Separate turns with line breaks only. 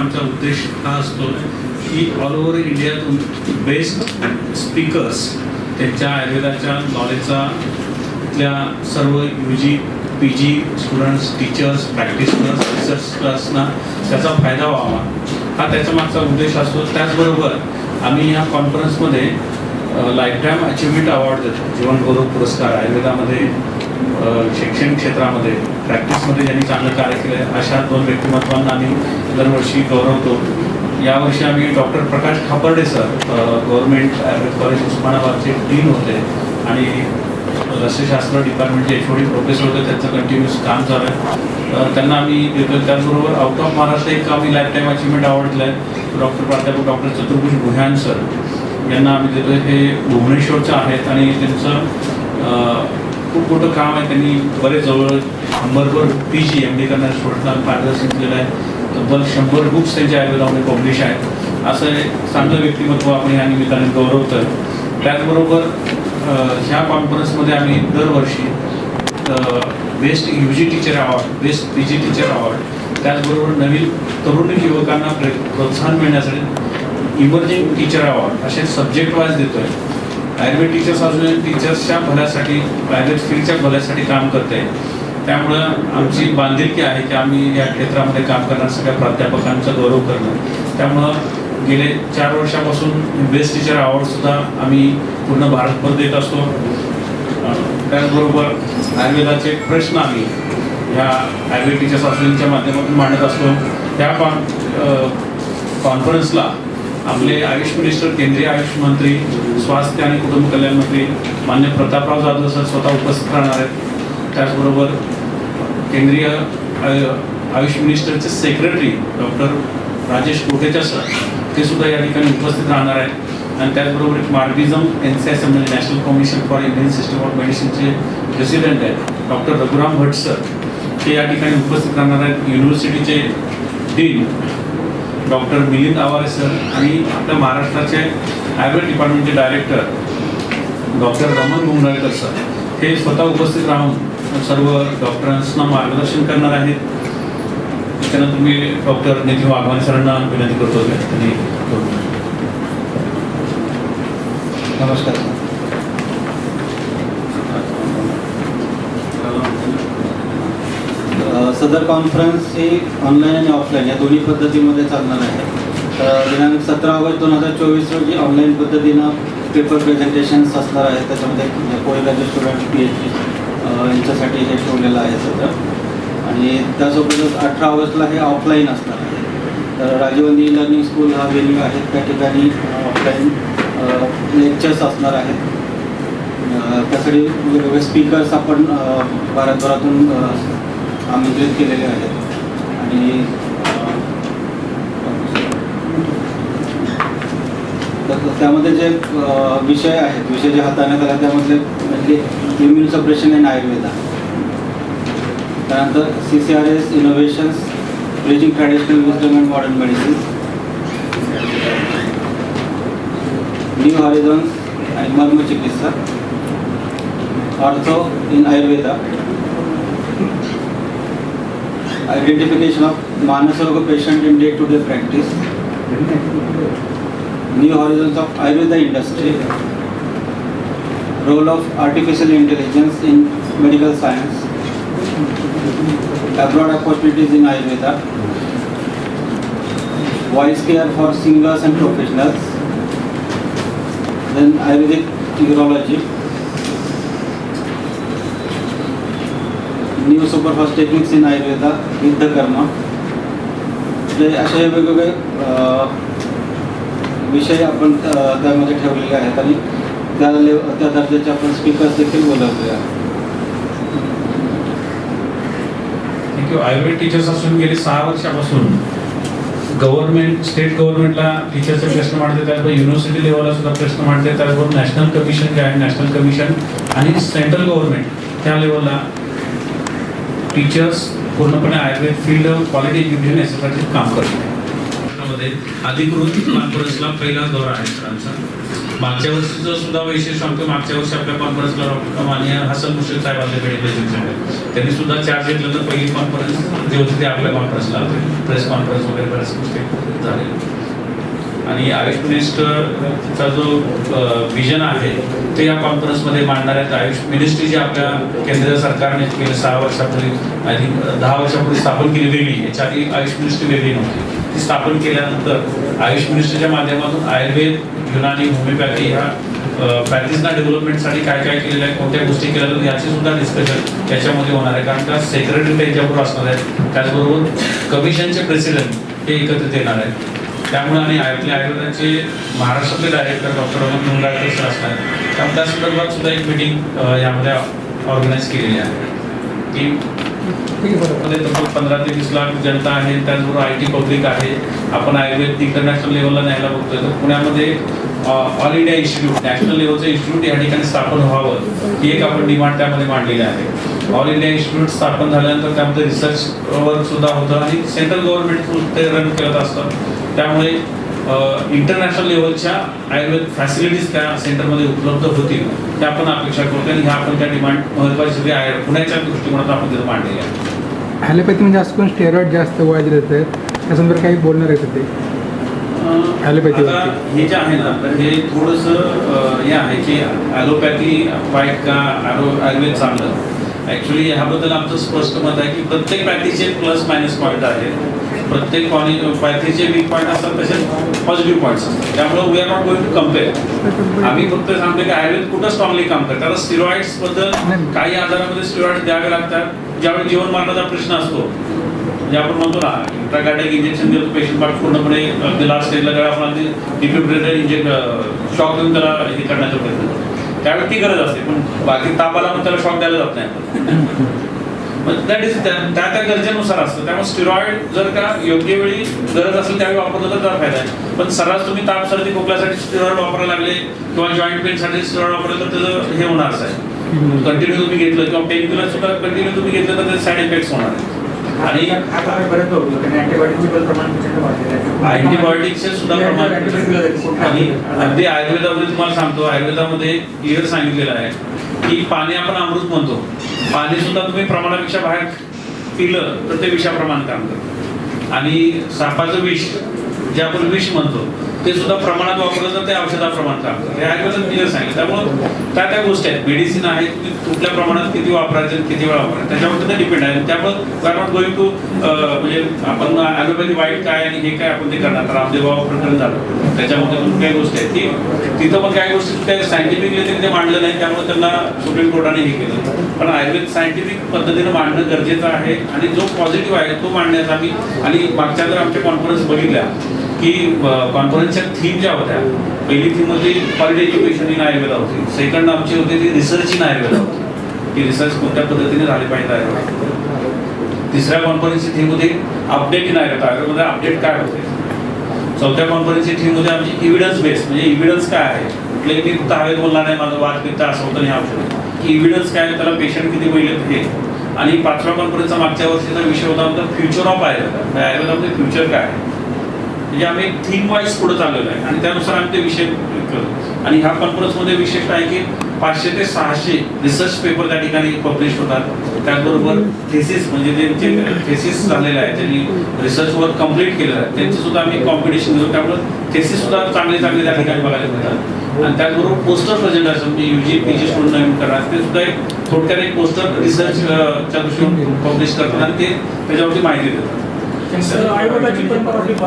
आमचा उद्देश हा असतो की ऑल ओव्हर इंडियातून बेस्ट स्पीकर्स त्यांच्या आयुर्वेदाच्या नॉलेजचा इथल्या सर्व U G P G students teachers practitioners रिसर्चर्सना त्याचा फायदा व्हावा. हा त्याचा मागचा उद्देश असतो. त्याचबरोबर आम्ही या कॉन्फरन्समध्ये लाईफ टाईम अचिव्हमेंट अवॉर्ड देतो. जीवनगौरव पुरस्कार आयुर्वेदामध्ये शिक्षण शैक्षणिक क्षेत्रामध्ये प्रॅक्टिसमध्ये ज्यांनी चांगलं कार्य केलं आहे अशा दोन व्यक्तिमत्वांना आम्ही दरवर्षी गौरवतो. यावर्षी आम्ही doctor Prakash Khaparde sir government Ayurveda college उस्मानाबादचे डीन होते आणि लस्यशास्त्र डिपार्टमेंटचे एच ओडी प्रोफेसर होते त्यांचं कंटिन्युअस काम चालू आहे. त्यांना आम्ही देतो त्याचबरोबर आउट ऑफ महाराष्ट्र एक आम्ही लाईफ टाईम अचिव्हमेंट अवॉर्ड दिला आहे डॉक्टर प्राध्यापक डॉक्टर चतुर्भुज भुयान सर यांना आम्ही देतो हे भुवनेश्वरचं आहेत आणि त्यांचं खूप मोठं काम आहे. त्यांनी बरेच जवळ शंभरभर पी जी एम डी करणाऱ्या स्टुडंटला मार्गदर्शन केलं आहे. तब्बल शंभर बुक्स त्यांच्या आयुर्वेदामध्ये पब्लिश आहेत. असं एक चांगलं व्यक्तिमत्व आपण या निमित्ताने आहे त्याचबरोबर ह्या कॉन्फरन्समध्ये आम्ही दरवर्षी best U G teacher award best P G teacher award त्याचबरोबर नवीन तरुण युवकांना प्रे प्रोत्साहन मिळण्यासाठी इमर्जिंग टीचर अवॉर्ड असे सब्जेक्ट वाईज देतो आहे आयुर्वेद टीचर्स अजून टीचर्सच्या भल्यासाठी प्रायव्हेट फील्डच्या भल्यासाठी काम करते. त्यामुळं आमची बांधिलकी आहे की आम्ही या क्षेत्रामध्ये काम करणाऱ्या सगळ्या प्राध्यापकांचा गौरव करणं त्यामुळं गेले चार वर्षापासून बेस्ट टीचर अवॉर्डसुद्धा आम्ही पूर्ण भारतभर देत असतो. त्याचबरोबर आयुर्वेदाचे प्रश्न आम्ही ह्या आयुर्वेद टीचर्स असोसिएशनच्या माध्यमातून मांडत असतो. त्या कॉन्फरन्सला आपले आयुष मिनिस्टर केंद्रीय आयुष मंत्री स्वास्थ्य आणि कुटुंब कल्याण मंत्री मान्य प्रतापराव जाधव सर स्वतः उपस्थित राहणार आहेत. त्याचबरोबर केंद्रीय आयु- आयुष मिनिस्टरचे सेक्रेटरी डॉक्टर राजेश कोटेच्या सर ते सुद्धा या ठिकाणी उपस्थित राहणार आहेत. आणि त्याचबरोबर एक मार्टिझम एन सी एस म्हणजे national commission for Indian system of मेडिसिनचे president आहेत डॉक्टर रघुराम भट सर ते या ठिकाणी उपस्थित राहणार आहेत. युनिव्हर्सिटीचे dean doctor Milind Aware sir आणि आपल्या महाराष्ट्राचे Ayurveda डिपार्टमेंटचे director doctor Raman Mungalkar sir हे स्वतः उपस्थित राहून सर्व डॉक्टरांना मार्गदर्शन करणार आहेत. त्यांना तुम्ही डॉक्टर नितीन वाघवानी सरांना विनंती करतो. त्यांनी
नमस्कार. सदर कॉन्फरन्स ही ऑनलाईन आणि ऑफलाईन या दोन्ही पद्धतीमध्ये चालणार आहे. तर दिनांक सतरा ऑगस्ट दोन हजार चोवीस रोजी ऑनलाईन पद्धतीनं पेपर प्रेझेंटेशन्स असणार आहेत. त्याच्यामध्ये police student P H D यांच्यासाठी हे ठेवलेलं आहे सत्र आणि त्यासोबतच अठरा ऑगस्टला हे ऑफलाईन असणार आहे. तर राजीवंदी लर्निंग स्कूल हा वेन्यू आहे. त्या ठिकाणी ऑफलाईन लेक्चर्स असणार आहेत. त्यासाठी वेगवेगळे स्पीकर्स आपण भारतभरातून आमंत्रित केलेले आहेत. आणि त्यामध्ये जे विषय आहेत विषय जे हाताळण्यात आला त्यामधले म्हणजे इम्युन सप्रेशन इन आयुर्वेदा. त्यानंतर C C R S innovations bridging traditional wisdom and modern medicine new horizons आणि marma chikitsa ortho in Ayurveda identification of Manasaroga patient in day-to-day practice, new horizons of Ayurveda industry, role of artificial intelligence in medical science, abroad opportunities in Ayurveda, voice care for singers and professionals, then Ayurvedic urology, new superfast techniques in Ayurveda युद्धकर्म Karma, म्हणजे असे वेगवेगळे विषय आपण त्यामध्ये ठेवलेले आहेत आणि त्या लेव त्या दर्जाचे आपण स्पीकर्स देखील बोलवलेले आहेत
थँक्यू आयुर्वेद टीचर्स असून गेली सहा वर्षापासून गव्हर्नमेंट स्टेट गव्हर्नमेंटला टीचरचे प्रश्न मांडते त्याचबरोबर युनिव्हर्सिटी लेवलला सुद्धा प्रश्न मांडते त्याचबरोबर नॅशनल कमिशन जे आहे? नॅशनल कमिशन आणि सेंट्रल गव्हर्नमेंट त्या लेवलला टीचर्स पूर्णपणे आयुर्वेद फील्ड क्वालिटी एज्युकेशन याच्यासाठी काम करते मध्ये अधिकृत कॉन्फरन्सला पहिला दौरा आहे सरांचा. मागच्या वर्षीचं सुद्धा वैशिष्ट्य सांगतो मागच्या वर्षी आपल्या कॉन्फरन्सला डॉक्टर मान्य हसन मुश्रीफ साहेब आले मेडिकल त्यांनी सुद्धा चार्ज घेतलं तर पहिली कॉन्फरन्स जे होती ते आपल्या कॉन्फरन्सला आले. प्रेस कॉन्फरन्स वगैरे बऱ्याच गोष्टी झाले. आणि आयुष मिनिस्टरचा जो विजन आहे ते या कॉन्फरन्समध्ये मांडणार आहेत. आयुष मिनिस्ट्री जी आपल्या केंद्र सरकारने गेल्या सहा वर्षापूर्वी आय थिंक दहा वर्षापूर्वी स्थापन केली वेगळी. याच्या आधी आयुष मिनिस्ट्री वेगळी नव्हती. ती स्थापन केल्यानंतर आयुष मिनिस्ट्रीच्या माध्यमातून आयुर्वेद युनानी होमिओपॅथी ह्या पॅथीजना डेव्हलपमेंटसाठी काय काय केलेलं आहे कोणत्या गोष्टी केल्या जातात याची सुद्धा डिस्कशन याच्यामध्ये होणार आहे. कारण का सेक्रेटरी त्यांच्याबरोबर असणार आहेत. त्याचबरोबर कमिशनचे प्रेसिडेंट हे एकत्रित येणार आहेत. त्यामुळे आणि आपल्या आयुर्वेदाचे महाराष्ट्रातले director doctor Aman Mungalkar sir आहेत. त्यामुळे त्या संदर्भात सुद्धा एक मिटिंग यामध्ये ऑर्गनाईज केलेली आहे. की तब्बल पंधरा ते वीस लाख जनता आहे त्याचबरोबर आय टी पब्लिक आहे. आपण आयुर्वेद इंटरनॅशनल लेवलला न्यायला बघतोय. तर पुण्यामध्ये ऑल इंडिया इन्स्टिट्यूट नॅशनल लेवलचं इन्स्टिट्यूट या ठिकाणी स्थापन व्हावं ही एक आपण डिमांड त्यामध्ये मांडलेली आहे. ऑल इंडिया इन्स्टिट्यूट स्थापन झाल्यानंतर त्यामध्ये रिसर्च वर्क सुद्धा होतं आणि सेंट्रल गव्हर्नमेंट ते रन करत असतं त्यामुळे इंटरनॅशनल लेवलच्या आयुर्वेद फॅसिलिटीज त्या सेंटरमध्ये उपलब्ध होतील त्या आपण अपेक्षा करतो आणि ह्या आपण त्या डिमांड महत्वाची सगळी आहे. पुण्याच्या दृष्टिकोनातून आपण तिथं मांडलेली आहे.
ॲलोपॅथी म्हणजे असं कोण स्टेरॉइड जास्त गोळ्या दिले आहेत त्या संदर्भात काही बोलणार आहेत ते? वरती.
हे जे आहे ना तर हे थोडंसं हे आहे की ॲलोपॅथी वाईट का आरो आयुर्वेद चांगलं. ॲक्च्युली ह्याबद्दल आमचं स्पष्ट मत आहे की प्रत्येक पॅथीचे प्लस मायनस पॉईंट आहेत. प्रत्येक पॅथीचे वीक पॉईंट असतात तसेच पॉझिटिव्ह पॉईंट्स असतात. त्यामुळे we are not going to compare आम्ही फक्त सांगतो की आयुर्वेद कुठं स्ट्रॉंगली काम करतात कारण
स्टिरॉइड्सबद्दल
काही आजारामध्ये स्टिरॉइड द्यावे लागतात. ज्यावेळी जीवन मरणाचा प्रश्न असतो म्हणजे आपण म्हणतो ना इंट्राकार्डिक इंजेक्शन देतो पेशंट पाठ पूर्णपणे अगदी लास्ट स्टेजला ज्यावेळी आपण डिफिब्रेटर इंजेक्ट शॉक देऊन त्याला हे करण्याचा प्रयत्न त्यावेळी ती गरज असते पण बाकी तापाला पण त्याला शॉक द्यायला जात नाही. दॅट इज त्या त्या त्या गरजेनुसार असतं. त्यामुळे स्टिरॉइड जर का योग्य वेळी गरज असेल त्यावेळी वापरलं तर त्याचा फायदा आहे. पण सर्रास तुम्ही ताप सर्दी खोकल्यासाठी स्टिरॉइड वापरायला लागले किंवा जॉईंट पेनसाठी स्टिरॉइड वापरलं तर त्याचं हे होणार आहे कंटिन्यू तुम्ही घेतलं किंवा पेन किलर सुद्धा कंटिन्यू तुम्ही घेतलं तर त्याचे साईड इफेक्ट्स होणार आहेत. आणि अँटीबायोटिकचे सुद्धा प्रमाण आणि अगदी आयुर्वेदामध्ये तुम्हाला सांगतो आयुर्वेदामध्ये क्लिअर सांगितलेलं आहे. की पाणी आपण अमृत म्हणतो. पाणी सुद्धा तुम्ही प्रमाणापेक्षा बाहेर पिलं तर ते विषाप्रमाण काम करतं. आणि सापाचं विष जे आपण विष म्हणतो ते सुद्धा प्रमाणात वापरलं तर ते औषधाप्रमाण प्रमाण करतं. हे आयुर्वेदात क्लिअर सांगितलं त्यामुळं त्या त्या गोष्टी आहेत मेडिसिन आहे तुम्ही कुठल्या प्रमाणात किती वापरायचं किती वेळा वापरायचं त्याच्यावर ते डिपेंड आहे. त्यामुळे कारण गोईंग टू म्हणजे आपण ॲलोपॅथी वाईट काय आणि हे काय आपण ते करणार? तर रामदेव प्रकरण झालं त्याच्यामध्ये पण काही गोष्टी आहेत. ती तिथं पण काही गोष्टी त्या सायंटिफिकली त्यांनी ते मांडलं नाही त्यामुळे त्यांना सुप्रीम कोर्टाने हे केलं. पण आयुर्वेद सायंटिफिक पद्धतीनं मांडणं गरजेचं आहे आणि जो पॉझिटिव्ह आहे तो मांडण्याचा आम्ही आणि मागच्या जर आमच्या कॉन्फरन्स बघितल्या की कॉन्फरन्सच्या थीम ज्या होत्या पहिली थीम होती क्वालिटी एज्युकेशन इन आयुर्वेदा होती. सेकंड आमची होती ती रिसर्च इन आयुर्वेदा होती. की रिसर्च कोणत्या पद्धतीने झाली पाहिजे आयुर्वेदा तिसऱ्या कॉन्फरन्सची थीम होती update in Ayurveda Ayurveda update काय होते? चौथ्या कॉन्फरन्सची थीम होती आमची इव्हिडन्स बेस म्हणजे इव्हिडन्स काय आहे? कुठले मी फक्त हवेत बोलणार नाही माझं वाद पित्त असं होतं नाही औषध. की इव्हिडन्स काय आहे? त्याला पेशंट किती पहिले हे. आणि पाचव्या कॉन्फरन्सचा मागच्या वर्षीचा विषय होता आमचा फ्युचर ऑफ आयुर्वेदा म्हणजे आयुर्वेदामध्ये फ्युचर काय आहे? म्हणजे आम्ही थीम वाईज पुढे चाललेलो आहे. आणि त्यानुसार आम्ही ते विषय करतो. आणि ह्या कॉन्फरन्समध्ये विशेष आहे की पाचशे ते सहाशे रिसर्च पेपर त्या ठिकाणी पब्लिश होतात. त्याचबरोबर थेसिस म्हणजे त्यांचे थेसिस झालेले आहे त्यांनी रिसर्च वर्क कंप्लीट केलेलं आहे त्यांचे सुद्धा आम्ही कॉम्पिटिशन घेऊ त्यामुळे थेसिस सुद्धा चांगले चांगले त्या ठिकाणी बघायला मिळतात. आणि त्याचबरोबर पोस्टर प्रेझेंटेशन म्हणजे युजी पी जी स्टुडंट नवीन करणार ते सुद्धा एक थोडक्यात एक पोस्टर रिसर्च च्या दृष्टीने पब्लिश करतात आणि ते त्याच्यावरती माहिती देतात.